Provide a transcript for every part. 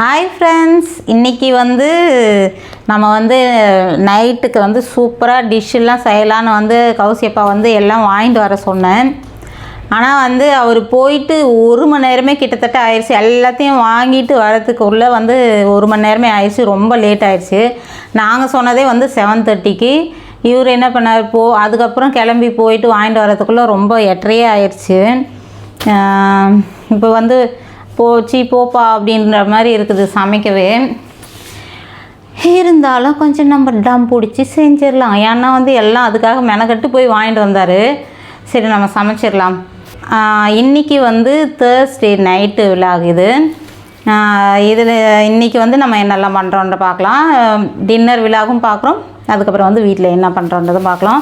Hi friends இன்றைக்கி வந்து நம்ம வந்து நைட்டுக்கு வந்து சூப்பராக டிஷ்ஷெல்லாம் செய்யலான்னு வந்து கௌசியப்பா வந்து எல்லாம் வாங்கிட்டு வர சொன்னேன். ஆனால் வந்து அவர் போயிட்டு ஒரு மணி நேரமே கிட்டத்தட்ட ஆயிடுச்சு எல்லாத்தையும் வாங்கிட்டு வரதுக்குள்ளே வந்து ஒரு மணி நேரமே ஆயிடுச்சு ரொம்ப லேட் ஆயிடுச்சு நாங்கள் சொன்னதே வந்து செவன் தேர்ட்டிக்கு இவர் என்ன பண்ணார்? போ அதுக்கப்புறம் கிளம்பி போயிட்டு வாங்கிட்டு வரதுக்குள்ளே ரொம்ப எட்டரையே ஆயிடுச்சு இப்போ வந்து போச்சு போப்பா அப்படின்ற மாதிரி இருக்குது சமைக்கவே. இருந்தாலும் கொஞ்சம் நம்ம டம் பிடிச்சி செஞ்சிடலாம். ஏன்னா வந்து எல்லாம் அதுக்காக மெனக்கட்டு போய் வாங்கிட்டு வந்தார். சரி நம்ம சமைச்சிடலாம். இன்றைக்கி வந்து தேர்ஸ்டே நைட்டு விழாகுது இதில் இன்றைக்கி வந்து நம்ம என்னெல்லாம் பண்ணுறோன்ற பார்க்கலாம். டின்னர் விழாவும் பார்க்குறோம். அதுக்கப்புறம் வந்து வீட்டில் என்ன பண்ணுறோன்றதும் பார்க்கலாம்.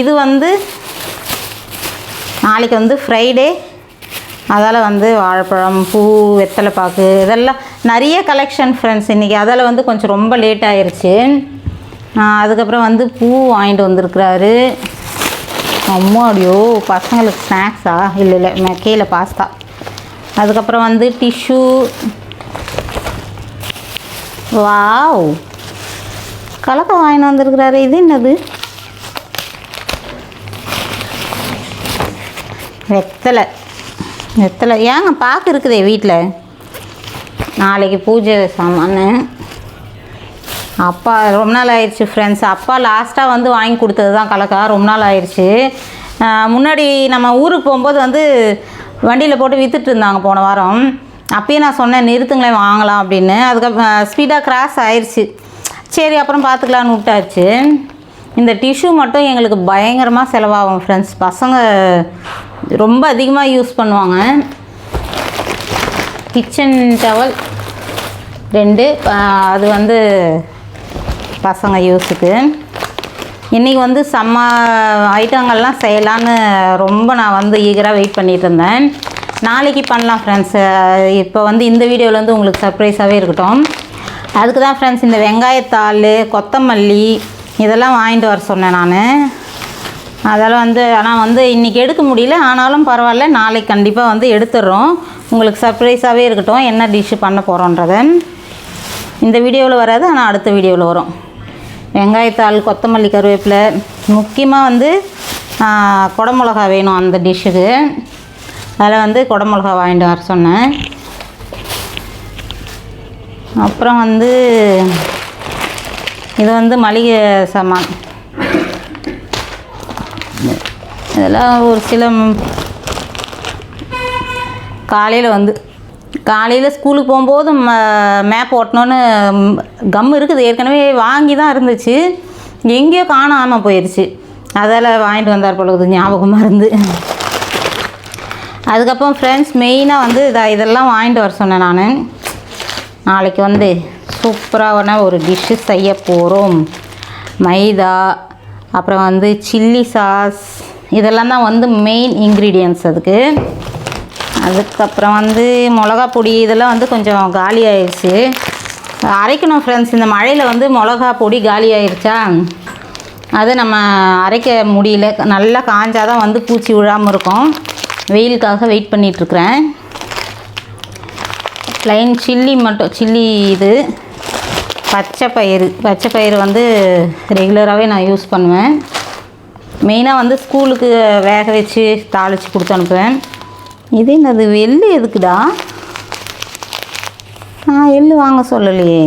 இது வந்து நாளைக்கு வந்து ஃப்ரைடே அதால் வந்து வாழைப்பழம் பூ வெத்தலை பாக்கு இதெல்லாம் நிறைய கலெக்ஷன் ஃப்ரெண்ட்ஸ் இன்றைக்கி அதால் வந்து கொஞ்சம் ரொம்ப லேட் ஆயிடுச்சு அதுக்கப்புறம் வந்து பூ வாங்கிட்டு வந்திருக்கிறாரு. அம்மாடியோ பசங்களுக்கு ஸ்நாக்ஸா இல்லை இல்லை ம- கீழே பாஸ்தா அதுக்கப்புறம் வந்து டிஷ்யூ வாவ்! கலக்க வாங்கிட்டு வந்திருக்கிறாரு. இது என்னது? வெத்தலை. வெத்தலை ஏங்க பாக்கு இருக்குதே வீட்டில் நாளைக்கு பூஜை சாமான். அப்பா ரொம்ப நாள் ஆயிடுச்சு ஃப்ரெண்ட்ஸ் அப்பா லாஸ்ட்டாக வந்து வாங்கி கொடுத்தது தான் கலக்கா. ரொம்ப நாள் ஆயிடுச்சு. முன்னாடி நம்ம ஊருக்கு போகும்போது வந்து வண்டியில் போட்டு விற்றுட்டு இருந்தாங்க போன வாரம். அப்பயே நான் சொன்னேன் நிறுத்துங்களேன் வாங்கலாம் அப்படின்னு. அதுக்கப்புறம் ஸ்பீடாக கிராஸ் ஆயிடுச்சு சரி அப்புறம் பார்த்துக்கலான்னு விட்டாச்சு. இந்த டிஷ்யூ மட்டும் எங்களுக்கு பயங்கரமாக செலவாகும் ஃப்ரெண்ட்ஸ் பசங்க ரொம்ப அதிகமாக யூஸ் பண்ணுவாங்க. கிச்சன் டவல் ரெண்டு. அது வந்து பசங்க யூஸுக்கு. இன்றைக்கி வந்து செம்ம ஐட்டங்கள்லாம் செய்யலான்னு ரொம்ப நான் வந்து ஈகராக வெயிட் பண்ணிகிட்டு இருந்தேன். நாளைக்கு பண்ணலாம் ஃப்ரெண்ட்ஸ் இப்போ வந்து இந்த வீடியோவில் வந்து உங்களுக்கு சர்ப்ரைஸாகவே இருக்கட்டும். அதுக்கு தான் ஃப்ரெண்ட்ஸ் இந்த வெங்காயத்தாள் கொத்தமல்லி இதெல்லாம் வாங்கிட்டு வர சொன்னேன் நான். அதெல்லாம் வந்து ஆனால் வந்து இன்றைக்கி எடுக்க முடியல. ஆனாலும் பரவாயில்ல. நாளைக்கு கண்டிப்பாக வந்து எடுத்துடுறோம் உங்களுக்கு சர்ப்ரைஸாகவே இருக்கட்டும். என்ன டிஷ்ஷு பண்ண போகிறோன்றத இந்த வீடியோவில் வராது. ஆனால் அடுத்த வீடியோவில் வரும். வெங்காயத்தாள் கொத்தமல்லி கருவேப்பிலை. முக்கியமாக வந்து குடமிளகா வேணும் அந்த டிஷ்ஷுக்கு. அதில் வந்து குடமிளகா வாங்கிட்டு வர சொன்னேன். அப்புறம் வந்து இது வந்து மளிகை சாமான். இதெல்லாம் ஒரு சில காலையில் வந்து காலையில் ஸ்கூலுக்கு போகும்போது ம மேப் ஓட்டணுன்னு கம் இருக்குது. ஏற்கனவே வாங்கி தான் இருந்துச்சு. எங்கேயோ காணாமல் போயிடுச்சு அதால் வாங்கிட்டு வந்தார் பொழுது ஞாபகமாக இருந்து. அதுக்கப்புறம் ஃப்ரெண்ட்ஸ் மெயினாக வந்து இதை இதெல்லாம் வாங்கிட்டு வர சொன்னேன் நான். நாளைக்கு வந்து சூப்பரான ஒரு டிஷ்ஷு செய்ய போகிறோம் மைதா அப்புறம் வந்து சில்லி சாஸ் இதெல்லாம் தான் வந்து மெயின் இன்க்ரீடியன்ஸ் அதுக்கு. அதுக்கப்புறம் வந்து மிளகா பொடி இதெல்லாம் வந்து கொஞ்சம் காலி ஆயிடுச்சு அரைக்கணும் ஃப்ரெண்ட்ஸ் இந்த மழையில் வந்து மிளகா பொடி காலி ஆயிடுச்சா அது நம்ம அரைக்க முடியல. நல்லா காஞ்சால் தான் வந்து பூச்சி விழாமல் இருக்கும். வெயிலுக்காக வெயிட் பண்ணிகிட்ருக்குறேன் ப்ளைன் சில்லி மட்டும் சில்லி இது. பச்சை பயிறு. பச்சை பயிறு வந்து ரெகுலராகவே நான் யூஸ் பண்ணுவேன். மெயினாக வந்து ஸ்கூலுக்கு வேக வச்சு தாளித்து கொடுத்து அனுப்புவேன். இது என்னது? எள்ளு எதுக்குடா? நான் எள்ளு வாங்க சொல்லலையே.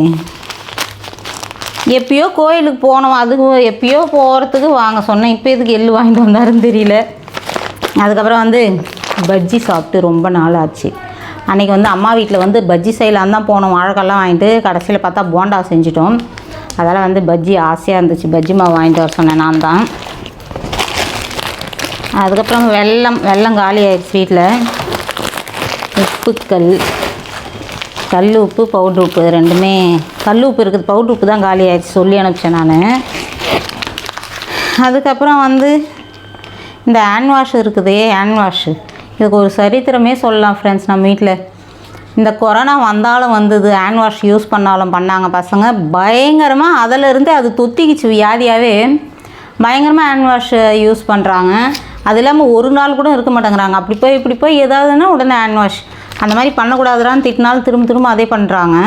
எப்பயோ கோயிலுக்கு போனோம். அதுக்கு எப்பயோ போகிறதுக்கு வாங்க சொன்னேன். இப்போ எதுக்கு எள்ளு வாங்கிட்டு வந்தாருன்னு தெரியல. அதுக்கப்புறம் வந்து பஜ்ஜி சாப்பிட்டு ரொம்ப நாள் ஆச்சு. அன்றைக்கி வந்து அம்மா வீட்டில் வந்து பஜ்ஜி செய்யலாம் தான் போனோம். வாழைக்கெல்லாம் வாங்கிட்டு கடைசியில் பார்த்தா போண்டா செஞ்சிட்டோம். அதெல்லாம் வந்து பஜ்ஜி ஆசையாக இருந்துச்சு. பஜ்ஜி மாவு வாங்கிட்டு வர சொன்னேன் நான் தான். அதுக்கப்புறம் வெள்ளம் வெள்ளம் காலி ஆயிடுச்சு வீட்டில் உப்புக்கல் கல் உப்பு பவுட்ரு உப்பு ரெண்டுமே. கல் உப்பு இருக்குது. பவுட்ரு உப்பு தான் காலி ஆயிடுச்சு சொல்லி அனுப்பிச்சேன் நான். அதுக்கப்புறம் வந்து இந்த ஹேண்ட் வாஷ் இருக்குதே. ஹேண்ட் வாஷ் இதுக்கு ஒரு சரித்திரமே சொல்லலாம் ஃப்ரெண்ட்ஸ் நம்ம வீட்டில் இந்த கொரோனா வந்தாலும் வந்தது ஹேண்ட் வாஷ் யூஸ் பண்ணாலும் பண்ணாங்க பசங்க. பயங்கரமாக அதிலிருந்து அது தொத்திக்கிச்சு வியாதியாகவே பயங்கரமாக ஹேண்ட் வாஷ் யூஸ் பண்ணுறாங்க அது இல்லாமல் ஒரு நாள் கூட இருக்க மாட்டேங்கிறாங்க. அப்படி போய் இப்படி போய் ஏதாவதுன்னா உடனே ஹேண்ட் வாஷ் அந்த மாதிரி பண்ணக்கூடாதுடான்னு திட்டினாலும் திரும்ப திரும்ப அதே பண்ணுறாங்க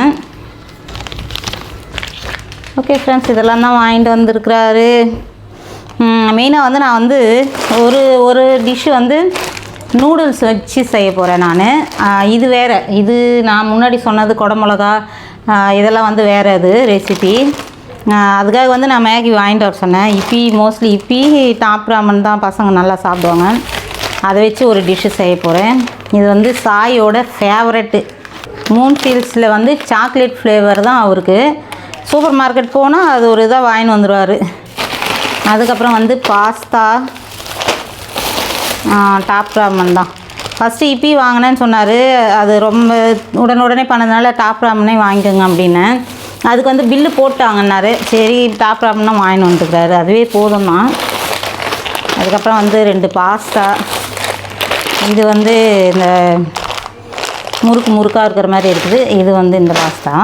ஓகே ஃப்ரெண்ட்ஸ் இதெல்லாம் தான் வாங்கிட்டு வந்திருக்கிறாரு. மெயினாக வந்து நான் வந்து ஒரு ஒரு டிஷ்ஷு வந்து நூடுல்ஸ் வச்சு செய்ய போகிறேன் நான். இது வேறு. இது நான் முன்னாடி சொன்னது குடமிளகா. இதெல்லாம் வந்து வேறு அது ரெசிபி அதுக்காக வந்து நான் மேகி வாங்கிட்டு வர சொன்னேன். Yippee mostly Yippee top ramen தான் பசங்க நல்லா சாப்பிடுவாங்க. அதை வச்சு ஒரு டிஷ்ஷு செய்ய போகிறேன் இது வந்து சாயோட ஃபேவரெட்டு மூன் ஃபீல்ஸில் வந்து சாக்லேட் ஃப்ளேவர் தான் அவருக்கு. சூப்பர் மார்க்கெட் போனால் அது ஒரு இதாக வாங்கின்னு வந்துடுவார் அதுக்கப்புறம் வந்து பாஸ்தா டாப் ராமன் தான். ஃபஸ்ட்டு இப்பி வாங்கினேன்னு சொன்னார். அது ரொம்ப உடனுடனே பண்ணதுனால டாப் ராமனே வாங்கிக்கோங்க அப்படின்னு. அதுக்கு வந்து பில்லு போட்டாங்கன்னாரு. சரி டாப் ராமன் வாங்கினு வாங்கின்னு வந்துருக்காரு அதுவே போதும் தான் அதுக்கப்புறம் வந்து ரெண்டு பாஸ்தா இது வந்து இந்த முறுக்கு முறுக்காக இருக்கிற மாதிரி இருக்குது. இது வந்து இந்த பாஸ்தா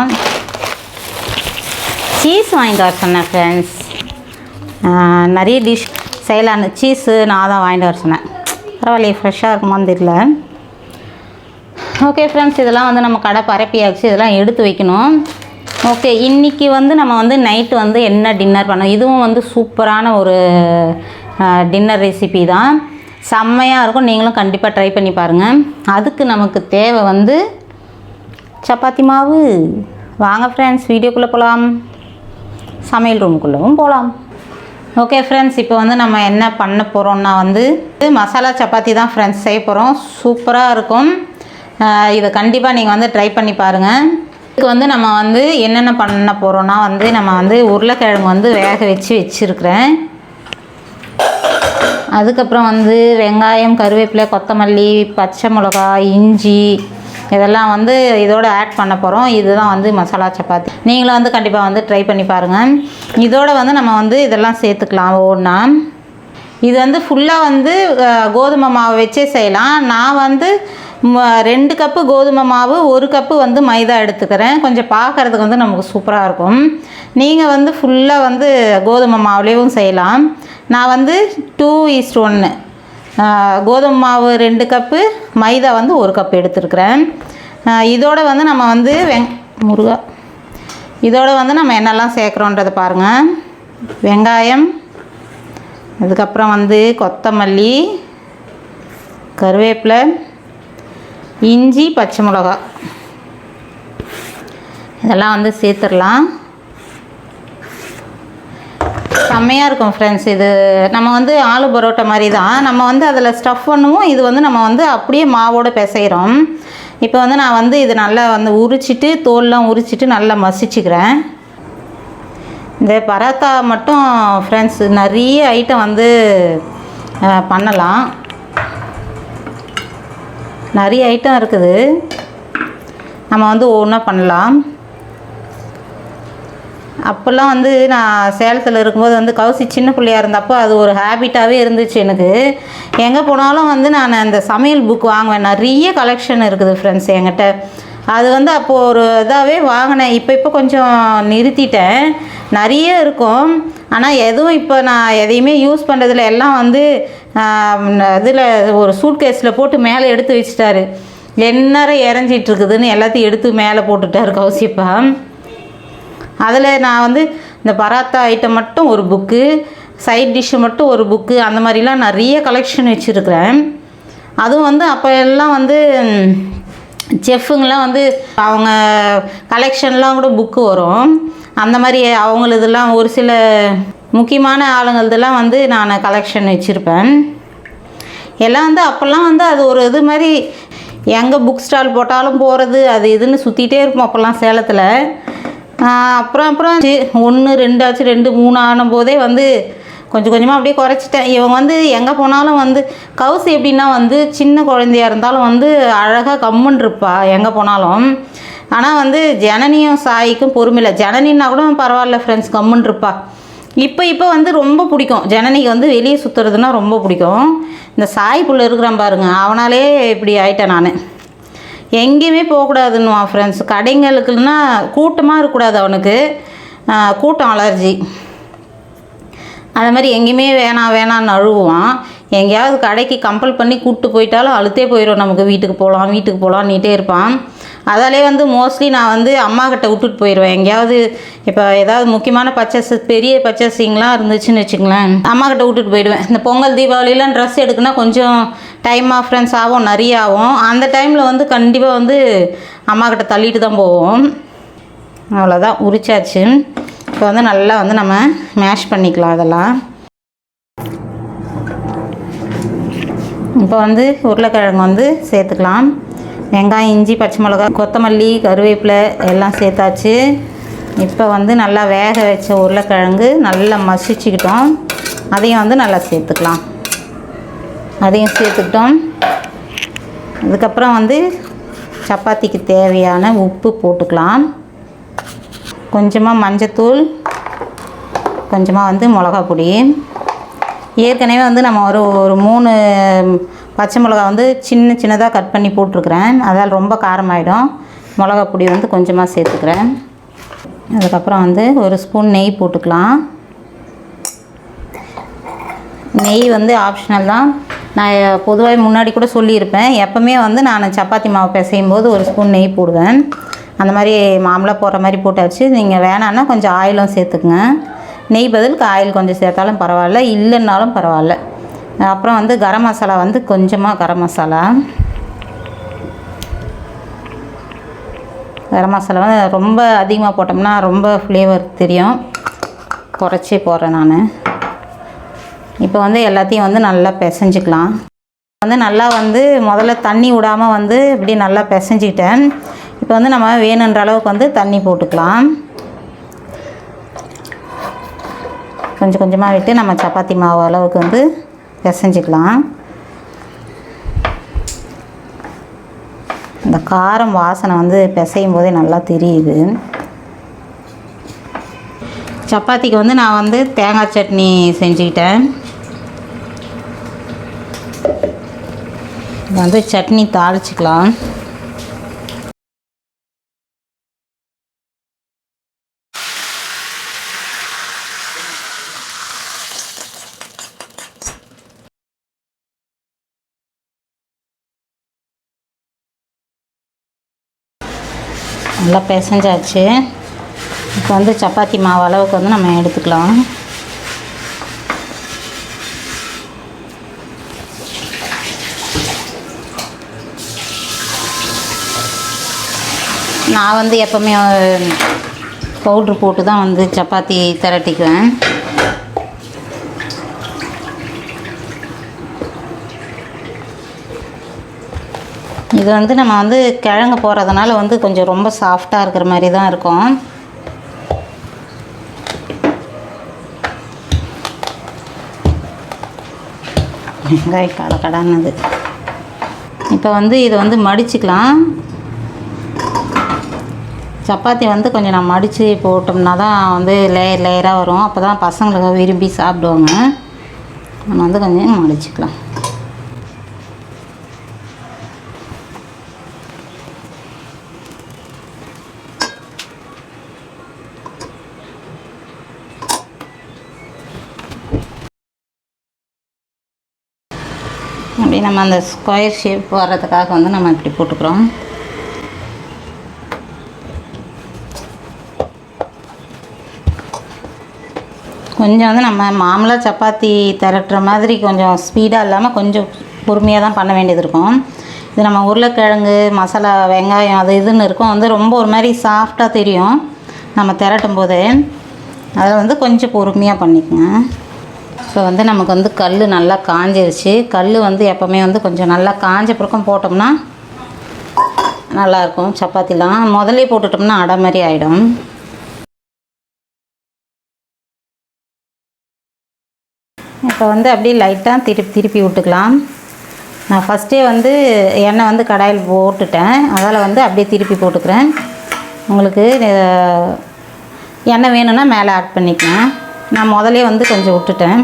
சீஸ் வாங்கிட்டு வர சொன்னேன் ஃப்ரெண்ட்ஸ் நிறைய டிஷ் செய்யலான்னு. சீஸு நான் தான் வாங்கிட்டு வர சொன்னேன். பரவாயில்லையே ஃப்ரெஷ்ஷாக இருக்குமான்னு தெரியல. ஓகே ஃப்ரெண்ட்ஸ் இதெல்லாம் வந்து நம்ம கடை பரப்பியாச்சு இதெல்லாம் எடுத்து வைக்கணும். ஓகே இன்றைக்கி வந்து நம்ம வந்து நைட்டு வந்து என்ன டின்னர் பண்ணோம் இதுவும் வந்து சூப்பரான ஒரு டின்னர் ரெசிபி தான். செம்மையாக இருக்கும். நீங்களும் கண்டிப்பாக ட்ரை பண்ணி பாருங்கள் அதுக்கு நமக்கு தேவை வந்து சப்பாத்தி மாவு. வாங்க ஃப்ரெண்ட்ஸ் வீடியோக்குள்ளே போகலாம் சமையல் ரூமுக்குள்ளவும் போகலாம் ஓகே ஃப்ரெண்ட்ஸ் இப்போ வந்து நம்ம என்ன பண்ண போகிறோம்னா வந்து மசாலா சப்பாத்தி தான் ஃப்ரெண்ட்ஸ் செய்ய போகிறோம் சூப்பராக இருக்கும். இதை கண்டிப்பாக நீங்கள் வந்து ட்ரை பண்ணி பாருங்கள் இதுக்கு வந்து நம்ம வந்து என்னென்ன பண்ண போகிறோம்னா வந்து நம்ம வந்து உருளைக்கிழங்கு வந்து வேக வச்சு வச்சுருக்கிறேன். அதுக்கப்புறம் வந்து வெங்காயம் கருவேப்பிலை கொத்தமல்லி பச்சை மிளகா இஞ்சி இதெல்லாம் வந்து இதோட ஆட் பண்ண போகிறோம் இதுதான் வந்து மசாலா சப்பாத்தி. நீங்களும் வந்து கண்டிப்பாக வந்து ட்ரை பண்ணி பாருங்கள் இதோட வந்து நம்ம வந்து இதெல்லாம் சேர்த்துக்கலாம் ஒவ்வொன்றா இது வந்து ஃபுல்லாக வந்து கோதுமை மாவு வச்சே செய்யலாம். நான் வந்து ரெண்டு கப்பு கோதுமை மாவு ஒரு கப்பு வந்து மைதா எடுத்துக்கிறேன். கொஞ்சம் பார்க்குறதுக்கு வந்து நமக்கு சூப்பராக இருக்கும். நீங்கள் வந்து ஃபுல்லாக வந்து கோதுமை மாவுலேயும் செய்யலாம். நான் வந்து டூ ஈஸ்ட் ஒன்று கோதுமை மாவு ரெண்டு கப்பு மைதா வந்து ஒரு கப் எடுத்துருக்கிறேன். இதோட வந்து நம்ம வந்து வெங் முருகா. இதோட வந்து நம்ம என்னெல்லாம் சேர்க்குறோன்றதை பாருங்கள் வெங்காயம் அதுக்கப்புறம் வந்து கொத்தமல்லி கருவேப்பிலை இஞ்சி பச்சை மிளகா. இதெல்லாம் வந்து சேர்த்துடலாம். செம்மையாக இருக்கும் ஃப்ரெண்ட்ஸ் இது நம்ம வந்து ஆலு பரோட்டா மாதிரி தான். நம்ம வந்து அதில் ஸ்டஃப் பண்ணுவோம். இது வந்து நம்ம வந்து அப்படியே மாவோடு பிசைகிறோம் இப்போ வந்து நான் வந்து இது நல்லா வந்து உரிச்சிட்டு தோல்லாம் உரிச்சிட்டு நல்லா மசிச்சுக்கிறேன். இந்த பராத்தா மட்டும் ஃப்ரெண்ட்ஸ் நிறைய ஐட்டம் வந்து பண்ணலாம். நிறைய ஐட்டம் இருக்குது. நம்ம வந்து ஒவ்வொன்றா பண்ணலாம். அப்போல்லாம் வந்து நான் சேலத்தில் இருக்கும்போது வந்து கவுசி சின்ன பிள்ளையா இருந்தப்போ அது ஒரு ஹேபிட்டாகவே இருந்துச்சு எனக்கு. எங்கே போனாலும் வந்து நான் அந்த சமையல் புக் வாங்குவேன். நிறைய கலெக்ஷன் இருக்குது ஃப்ரெண்ட்ஸ் என்கிட்ட. அது வந்து அப்போது ஒரு இதாகவே வாங்கினேன். இப்போ இப்போ கொஞ்சம் நிறுத்திட்டேன். நிறைய இருக்கும். ஆனால் எதுவும் இப்போ நான் எதையுமே யூஸ் பண்ணுறதில்ல எல்லாம் வந்து இதில் ஒரு சூட்கேஸில் போட்டு மேலே எடுத்து வச்சிட்டாரு. எந்நேரம் இறஞ்சிட்டு இருக்குதுன்னு எல்லாத்தையும் எடுத்து மேலே போட்டுட்டார் கௌசிப்பா அதில் நான் வந்து இந்த பராத்தா ஐட்டம் மட்டும் ஒரு புக்கு சைட் டிஷ்ஷு மட்டும் ஒரு புக்கு அந்த மாதிரிலாம் நிறைய கலெக்ஷன் வச்சுருக்கிறேன். அதுவும் வந்து அப்போ எல்லாம் வந்து செஃப்புங்கெலாம் வந்து அவங்க கலெக்ஷன்லாம் கூட புக்கு வரும். அந்த மாதிரி அவங்களதெல்லாம் ஒரு சில முக்கியமான ஆளுங்களதெல்லாம் வந்து நான் கலெக்ஷன் வச்சுருப்பேன். எல்லாம் வந்து அப்போல்லாம் வந்து அது ஒரு இது மாதிரி எங்கே புக் ஸ்டால் போட்டாலும் போகிறது அது இதுன்னு சுற்றிட்டே இருக்கும் அப்போல்லாம் சேலத்தில். அப்புறம் அப்புறம் ஒன்று ரெண்டாச்சு ரெண்டு மூணு ஆன போதே வந்து கொஞ்சம் கொஞ்சமாக அப்படியே குறைச்சிட்டேன். இவங்க வந்து எங்கே போனாலும் வந்து கவுஸ் எப்படின்னா வந்து சின்ன குழந்தையா இருந்தாலும் வந்து அழகாக கம்முன்னு இருப்பா எங்கே போனாலும். ஆனால் வந்து ஜனனியும் சாய்க்கும் பொறுமையில்லை ஜனனின்னா கூட பரவாயில்ல ஃப்ரெண்ட்ஸ் கம்முன்னு இருப்பா. இப்போ இப்போ வந்து ரொம்ப பிடிக்கும். ஜனனிக்கு வந்து வெளியே சுற்றுறதுனா ரொம்ப பிடிக்கும். இந்த சாய் புள்ள இருக்கிறான் பாருங்க. அவனாலே இப்படி ஆயிட்டேன் நான். எங்கேயுமே போகக்கூடாதுன்னுவான் ஃப்ரெண்ட்ஸ் கடைங்களுக்குன்னா கூட்டமாக இருக்கக்கூடாது அவனுக்கு. கூட்டம் அலர்ஜி. அது மாதிரி எங்கேயுமே வேணாம் வேணாம்னு அழுவான் எங்கேயாவது கடைக்கு கம்பல் பண்ணி கூப்பிட்டு போயிட்டாலும் அழுத்தே போயிடும் நமக்கு வீட்டுக்கு போகலாம் வீட்டுக்கு போகலான்னுட்டே இருப்பான். அதாலே வந்து மோஸ்ட்லி நான் வந்து அம்மா கிட்ட விட்டுட்டு போயிடுவேன் எங்கேயாவது இப்போ ஏதாவது முக்கியமான பர்ச்சேஸ் பெரிய பர்ச்சேசிங்லாம் இருந்துச்சுன்னு வச்சுங்களேன் அம்மா கிட்ட விட்டுட்டு போயிடுவேன். இந்த பொங்கல் தீபாவளிலாம் ட்ரெஸ் எடுக்குன்னா கொஞ்சம் டைம் ஆஃப்ரன்ஸ் ஆகும் நிறைய ஆகும். அந்த டைமில் வந்து கண்டிப்பாக வந்து அம்மா கிட்ட தள்ளிட்டு தான் போவோம். அவ்வளோதான் உரிச்சாச்சு. இப்போ வந்து நல்லா வந்து நம்ம மேஷ் பண்ணிக்கலாம் அதெல்லாம். இப்போ வந்து உருளைக்கிழங்கு வந்து சேர்த்துக்கலாம். வெங்காயம் இஞ்சி பச்சை மிளகா கொத்தமல்லி கருவேப்பிலை எல்லாம் சேர்த்தாச்சு. இப்போ வந்து நல்லா வேக வச்ச உருளைக்கிழங்கு நல்லா மசிச்சுக்கிட்டோம். அதையும் வந்து நல்லா சேர்த்துக்கலாம். அதையும் சேர்த்துக்கிட்டோம். அதுக்கப்புறம் வந்து சப்பாத்திக்கு தேவையான உப்பு போட்டுக்கலாம். கொஞ்சமாக மஞ்சத்தூள் கொஞ்சமாக வந்து மிளகா பொடி. ஏற்கனவே வந்து நம்ம ஒரு ஒரு மூணு பச்சை மிளகா வந்து சின்ன சின்னதாக கட் பண்ணி போட்டிருக்கிறேன். அதால் ரொம்ப காரமாயிடும். மிளகா பொடி வந்து கொஞ்சமாக சேர்த்துக்கிறேன். அதுக்கப்புறம் வந்து ஒரு ஸ்பூன் நெய் போட்டுக்கலாம். நெய் வந்து ஆப்ஷனல் தான். நான் பொதுவாக முன்னாடி கூட சொல்லியிருப்பேன். எப்போவுமே வந்து நான் சப்பாத்தி மாவு பிசையும் போது ஒரு ஸ்பூன் நெய் போடுவேன். அந்த மாதிரி மாம்பழம் போடுற மாதிரி போட்டாச்சு. நீங்கள் வேணான்னா கொஞ்சம் ஆயிலும் சேர்த்துக்குங்க. நெய் பதிலுக்கு ஆயில் கொஞ்சம் சேர்த்தாலும் பரவாயில்ல. இல்லைன்னாலும் பரவாயில்ல. அப்புறம் வந்து கரம் மசாலா வந்து கொஞ்சமாக கரம் மசாலா. கரம் மசாலா வந்து ரொம்ப அதிகமாக போட்டோம்னா ரொம்ப ஃப்ளேவர் தெரியும். குறைச்சி போடுறேன் நான். இப்போ வந்து எல்லாத்தையும் வந்து நல்லா பிசைஞ்சிக்கலாம். வந்து நல்லா வந்து முதல்ல தண்ணி விடாமல் வந்து இப்படி நல்லா பிசைஞ்சிக்கிட்டேன். இப்போ வந்து நம்ம வேணுன்ற அளவுக்கு வந்து தண்ணி போட்டுக்கலாம். கொஞ்சம் கொஞ்சமாக விட்டு நம்ம சப்பாத்தி மாவு அளவுக்கு வந்து பிசைஞ்சிக்கலாம். இந்த காரம் வாசனை வந்து பிசையும் போதே நல்லா தெரியுது. சப்பாத்திக்கு வந்து நான் வந்து தேங்காய் சட்னி செஞ்சுக்கிட்டேன். வந்து சட்னி தாளிச்சிக்கலாம். நல்லா பிசைஞ்சாச்சு. இப்போ வந்து சப்பாத்தி மாவு அளவுக்கு வந்து நம்ம எடுத்துக்கலாம். நான் வந்து எப்போவுமே பவுட்ரு போட்டு தான் வந்து சப்பாத்தி திரட்டிக்குவேன். இது வந்து நம்ம வந்து கிழங்கு போகிறதுனால வந்து கொஞ்சம் ரொம்ப சாஃப்டாக இருக்கிற மாதிரி தான் இருக்கும். வெங்காய கடை கடானது. இப்போ வந்து இதை வந்து மடிச்சுக்கலாம். சப்பாத்தி வந்து கொஞ்சம் நான் மடித்து போட்டோம்னா தான் வந்து லேயர் லேயராக வரும். அப்போ தான் பசங்களுக்கு விரும்பி சாப்பிடுவாங்க. நம்ம வந்து கொஞ்சம் மடிச்சுக்கலாம். அப்படி நம்ம அந்த ஸ்கொயர் ஷேப் வர்றதுக்காக வந்து நம்ம இப்படி போட்டுக்கிறோம். கொஞ்சம் வந்து நம்ம மாமலாக சப்பாத்தி திரட்டுற மாதிரி கொஞ்சம் ஸ்பீடாக இல்லாமல் கொஞ்சம் பொறுமையாக தான் பண்ண வேண்டியது இருக்கும். இது நம்ம உருளைக்கிழங்கு மசாலா வெங்காயம் அது இதுன்னு இருக்கும். வந்து ரொம்ப ஒரு மாதிரி சாஃப்டாக தெரியும். நம்ம திரட்டும் போது அதை வந்து கொஞ்சம் பொறுமையாக பண்ணிக்கங்க. இப்போ வந்து நமக்கு வந்து கல் நல்லா காஞ்சிருச்சு. கல் வந்து எப்போவுமே வந்து கொஞ்சம் நல்லா காஞ்ச பிறக்கும் போட்டோம்னா நல்லாயிருக்கும் சப்பாத்திலாம். முதலே போட்டுட்டோம்னா அடை மாதிரி ஆகிடும் இப்போ வந்து அப்படியே லைட்டாக திருப்பி திருப்பி விட்டுக்கலாம். நான் ஃபஸ்ட்டே வந்து எண்ணெய் வந்து கடாயில் போட்டுட்டேன். அதால் வந்து அப்படியே திருப்பி போட்டுக்கிறேன். உங்களுக்கு எண்ணெய் வேணும்னா மேலே ஆட் பண்ணிக்கலாம். நான் முதலே வந்து கொஞ்சம் விட்டுட்டேன்.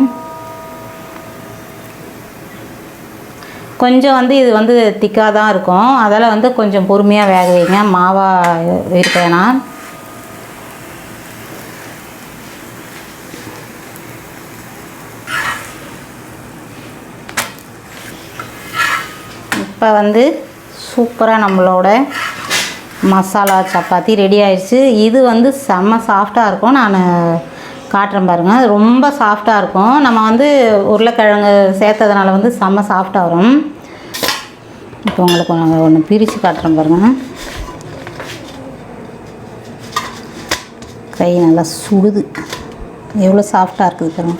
கொஞ்சம் வந்து இது வந்து திக்காக தான் இருக்கும். அதால் வந்து கொஞ்சம் பொறுமையாக வேக வைங்க. மாவாக இருக்க வேணாம். இப்போ வந்து சூப்பராக நம்மளோட மசாலா சப்பாத்தி ரெடி ஆயிடுச்சு. இது வந்து செம்ம சாஃப்டாக இருக்கும். நான் காட்டுறேன் பாருங்கள் அது ரொம்ப சாஃப்டாக இருக்கும். நம்ம வந்து உருளைக்கிழங்கு சேர்த்ததுனால வந்து செம்ம சாஃப்டாக வரும். இப்போ உங்களுக்கு நாங்கள் ஒன்று பிரித்து காட்டுறோம் பாருங்கள் கை நல்லா சுடுது. எவ்வளோ சாஃப்டாக இருக்குது பாருங்க.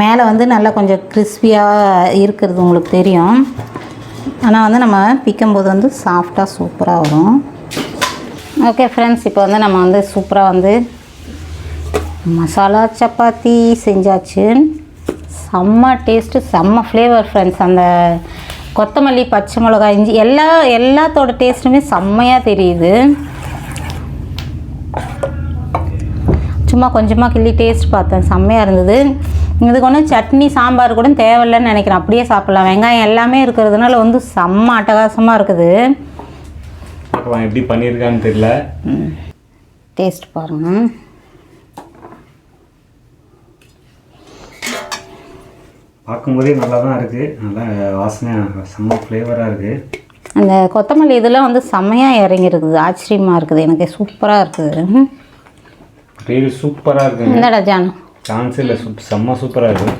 மேலே வந்து நல்லா கொஞ்சம் கிறிஸ்பியாக இருக்கிறது உங்களுக்கு தெரியும். ஆனால் வந்து நம்ம பிக்கும்போது வந்து சாஃப்டாக சூப்பராக வரும். ஓகே ஃப்ரெண்ட்ஸ் இப்போ வந்து நம்ம வந்து சூப்பராக வந்து மசாலா சப்பாத்தி செஞ்சாச்சு. செம்ம டேஸ்ட்டு செம்ம ஃப்ளேவர் ஃப்ரெண்ட்ஸ் அந்த கொத்தமல்லி பச்சை மிளகாய் இஞ்சி எல்லா எல்லாத்தோட டேஸ்ட்டுமே செம்மையாக தெரியுது. சும்மா கொஞ்சமாக கிள்ளி டேஸ்ட் பார்த்தேன். செம்மையாக இருந்தது. இதுக்கு ஒன்றும் சட்னி சாம்பார் கூட தேவையில்லைன்னு நினைக்கிறேன். அப்படியே சாப்பிட்லாம். வெங்காயம் எல்லாமே இருக்கிறதுனால வந்து செம்ம அட்டகாசமாக இருக்குது. பார்க்கலாம் எப்படி பண்ணியிருக்கான்னு தெரியல. டேஸ்ட் பாருங்கள் பார்க்கும்போதே நல்லா தான் இருக்குது நல்லா வாசனையாக செம்ம ஃப்ளேவராக இருக்குது அந்த கொத்தமல்லி இதெல்லாம் வந்து செம்மையாக இறங்கிருக்குது. ஆச்சரியமாக இருக்குது. எனக்கு சூப்பராக இருக்குது. சூப்பராக இருக்குங்க இந்தடா ஜானு. சான்ஸ் இல்லை சூப் செம்ம சூப்பராக இருக்குது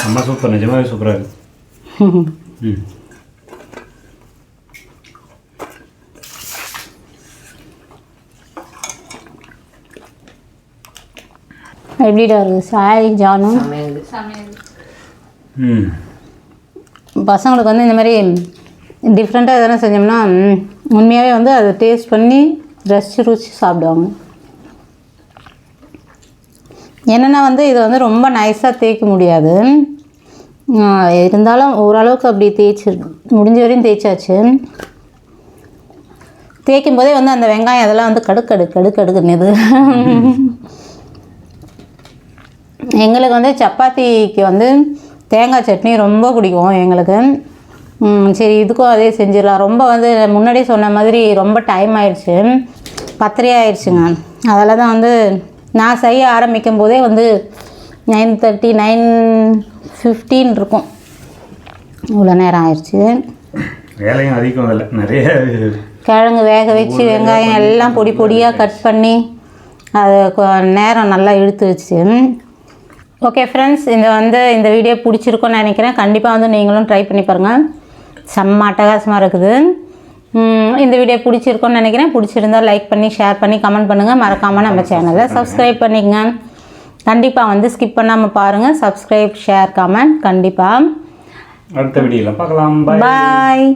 செம்ம சூப்பர் நிஜமாவே சூப்பராக இருக்குது ம் எப்படிடா இருக்குது சாய் ஜானு ம் பசங்களுக்கு வந்து இந்த மாதிரி டிஃப்ரெண்ட்டாக எதனா செஞ்சோம்னா ம், உண்மையாகவே வந்து அதை டேஸ்ட் பண்ணி ரசித்து ருசி சாப்பிடுவாங்க. என்னென்னா வந்து இதை வந்து ரொம்ப நைஸாக தேய்க்க முடியாது. இருந்தாலும் ஓரளவுக்கு அப்படி தேய்ச்சி முடிஞ்ச வரையும் தேய்ச்சாச்சு. தேய்க்கும் போதே வந்து அந்த வெங்காயம் அதெல்லாம் வந்து கடுக்கடு கடுக்கடுக்குன்னுது எங்களுக்கு வந்து சப்பாத்திக்கு வந்து தேங்காய் சட்னி ரொம்ப பிடிக்கும் எங்களுக்கு. சரி இதுக்கும் அதே செஞ்சிடலாம். ரொம்ப வந்து முன்னாடியே சொன்ன மாதிரி ரொம்ப டைம் ஆயிடுச்சு. பத்தரை ஆயிடுச்சுங்க. அதில் தான் வந்து நான் செய்ய ஆரம்பிக்கும் போதே வந்து நைன் தேர்ட்டி நைன் ஃபிஃப்டீன் இருக்கும். இவ்வளோ நேரம் ஆயிடுச்சு. வேலையும் அதிகம் அதில் நிறைய கிழங்கு வேக வச்சு வெங்காயம் எல்லாம் பொடி பொடியாக கட் பண்ணி அது நேரம் நல்லா இழுத்து வச்சு ஓகே ஃப்ரெண்ட்ஸ் இந்த வந்து இந்த வீடியோ பிடிச்சிருக்கும்னு நினைக்கிறேன். கண்டிப்பாக வந்து நீங்களும் ட்ரை பண்ணி பாருங்கள் செம்ம அட்டகாசமாக இருக்குது. இந்த வீடியோ பிடிச்சிருக்கும்னு நினைக்கிறேன். பிடிச்சிருந்தா லைக் பண்ணி ஷேர் பண்ணி கமெண்ட் பண்ணுங்கள் மறக்காமல் நம்ம சேனலை சப்ஸ்கிரைப் பண்ணிக்கங்க. கண்டிப்பாக வந்து ஸ்கிப் பண்ணாமல் பாருங்கள் சப்ஸ்கிரைப் ஷேர் கமெண்ட் கண்டிப்பாக அடுத்த வீடியோவில் பார்க்கலாம். பாய்